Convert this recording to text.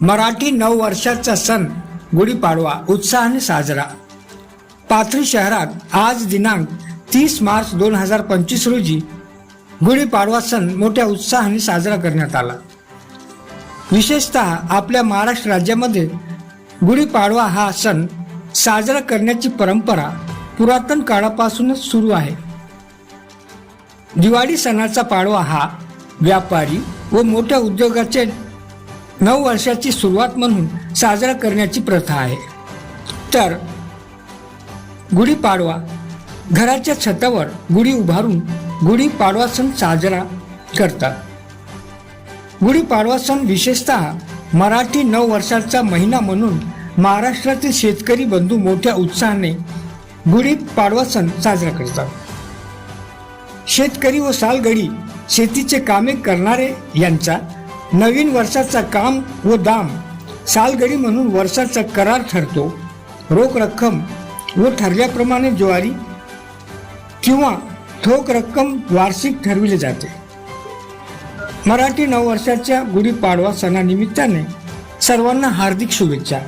मराठी नऊ वर्षाचा सण गुढीपाडवा उत्साहाने साजरा. पाथरी शहरात आज दिनांक तीस मार्च दोन हजार पंचवीस रोजी गुढीपाडवा सण मोठ्या उत्साहाने साजरा करण्यात आला. विशेषतः आपल्या महाराष्ट्र राज्यामध्ये गुढीपाडवा हा सण साजरा करण्याची परंपरा पुरातन काळापासूनच सुरू आहे. दिवाळी सणाचा पाडवा हा व्यापारी व मोठ्या उद्योगाचे नऊ वर्षाची सुरुवात म्हणून साजरा करण्याची प्रथा आहे. तर गुढीपाडवा घराच्या छतावर गुढी उभारून गुढीपाडवा सण साजरा करतात. गुढीपाडवा सण विशेषतः मराठी नऊ वर्षाचा महिना म्हणून महाराष्ट्रातील शेतकरी बंधू मोठ्या उत्साहाने गुढीपाडवा सण साजरा करतात. शेतकरी व सालगडी शेतीचे कामे करणारे यांचा नवीन वर्षाचा काम व दाम. सालगडी म्हणून वर्षाचा करार ठरतो. रोख रक्कम व ठरल्याप्रमाणे ज्वारी किंवा ठोक रक्कम वार्षिक ठरविली जाते. मराठी नववर्षाच्या गुढीपाडवा सणानिमित्ताने सर्वांना हार्दिक शुभेच्छा.